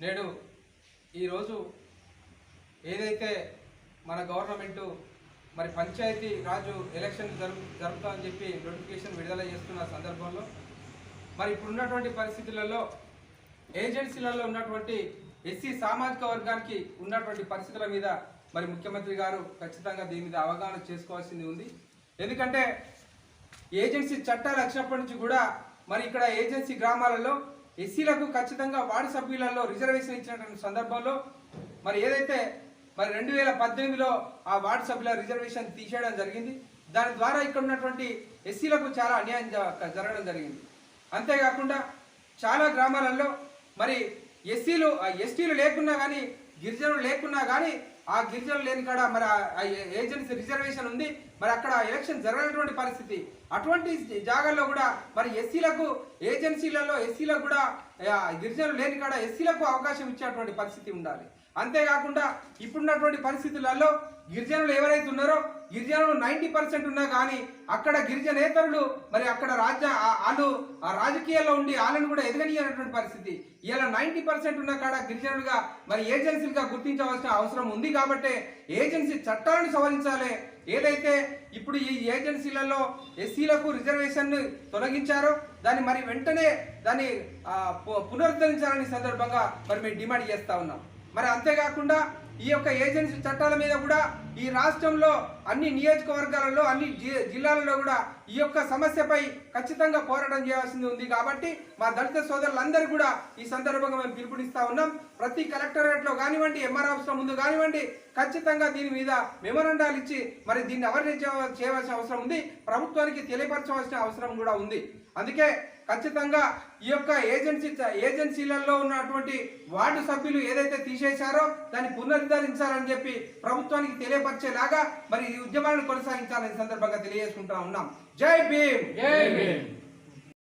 నేడు ఈరోజు ఏదైతే మన గవర్నమెంటు మరి పంచాయతీ రాజు ఎలక్షన్ జరుపు జరుపుతామని చెప్పి నోటిఫికేషన్ విడుదల చేస్తున్న సందర్భంలో మరి ఇప్పుడున్నటువంటి పరిస్థితులలో ఏజెన్సీలలో ఉన్నటువంటి ఎస్సీ సామాజిక వర్గానికి ఉన్నటువంటి పరిస్థితుల మీద మరి ముఖ్యమంత్రి గారు ఖచ్చితంగా దీని మీద అవగాహన చేసుకోవాల్సింది ఉంది. ఎందుకంటే ఏజెన్సీ చట్టాలు వచ్చినప్పటి నుంచి కూడా మరి ఇక్కడ ఏజెన్సీ గ్రామాలలో ఎస్సీలకు ఖచ్చితంగా వార్డు సభ్యులలో రిజర్వేషన్ ఇచ్చినటువంటి సందర్భంలో మరి ఏదైతే మరి రెండు వేల పద్దెనిమిదిలో ఆ వార్డు సభ్యుల రిజర్వేషన్ తీసేయడం జరిగింది. దాని ద్వారా ఇక్కడ ఉన్నటువంటి ఎస్సీలకు చాలా అన్యాయం జ- జరగడం జరిగింది. అంతేకాకుండా చాలా గ్రామాలలో మరి ఎస్సీలు ఎస్టీలు లేకున్నా కానీ గిరిజనులు లేకున్నా కానీ ఆ గిరిజనులు లేని కాడ మరి ఏజెన్సీ రిజర్వేషన్ ఉంది. మరి అక్కడ ఎలక్షన్ జరగనటువంటి పరిస్థితి. అటువంటి జాగాల్లో కూడా మరి ఎస్సీలకు ఏజెన్సీలలో ఎస్సీలకు కూడా గిరిజనులు లేని కాడ ఎస్సీలకు అవకాశం ఇచ్చేటువంటి పరిస్థితి ఉండాలి. అంతేకాకుండా ఇప్పుడున్నటువంటి పరిస్థితులలో గిరిజనులు ఎవరైతే ఉన్నారో గిరిజనులు నైంటీ పర్సెంట్ ఉన్నా కానీ అక్కడ గిరిజనేతరులు మరి అక్కడ రాజ్య ఆ- వాళ్ళు ఆ రాజకీయాల్లో ఉండి వాళ్ళని కూడా ఎదగనియనటువంటి పరిస్థితి. ఇలా నైంటీ పర్సెంట్ ఉన్న కాడ గిరిజనులుగా మరి ఏజెన్సీలుగా గుర్తించవలసిన అవసరం ఉంది కాబట్టి ఏజెన్సీ చట్టాలను సవరించాలి. ఏదైతే ఇప్పుడు ఈ ఏజెన్సీలలో ఎస్సీలకు రిజర్వేషన్ తొలగించారో దాన్ని మరి వెంటనే దాన్ని పు- పునరుద్ధరించాలని సందర్భంగా మరి మేము డిమాండ్ చేస్తూ ఉన్నాం. మరి అంతేకాకుండా ఈ యొక్క ఏజెన్సీ చట్టాల మీద కూడా ఈ రాష్ట్రంలో అన్ని నియోజకవర్గాలలో అన్ని జి- జిల్లాలలో కూడా ఈ యొక్క సమస్యపై ఖచ్చితంగా పోరాటం చేయాల్సింది ఉంది కాబట్టి మా దళిత సోదరులందరూ కూడా ఈ సందర్భంగా మేము పిలుపునిస్తా ఉన్నాం. ప్రతి కలెక్టరేట్లో కానివ్వండి ఎంఆర్ ఆఫీస్లో ముందు కానివ్వండి ఖచ్చితంగా దీని మీద మెమోరండాలు ఇచ్చి మరి దీన్ని అవేర్నెస్ చేయవలసిన అవసరం ఉంది. ప్రభుత్వానికి తెలియపరచవలసిన అవసరం కూడా ఉంది. అందుకే ఖచ్చితంగా ఈ యొక్క ఏజెన్సీ ఏజెన్సీలలో ఉన్నటువంటి వార్డు సభ్యులు ఏదైతే తీసేశారో దాన్ని పునరుద్ధరించాలని చెప్పి ప్రభుత్వానికి తెలియ తెలియపరిచేలాగా మరి ఈ ఉద్యమాలను కొనసాగించాలని సందర్భంగా తెలియజేసుకుంటా ఉన్నాం. జై భీమ్! జై భీమ్!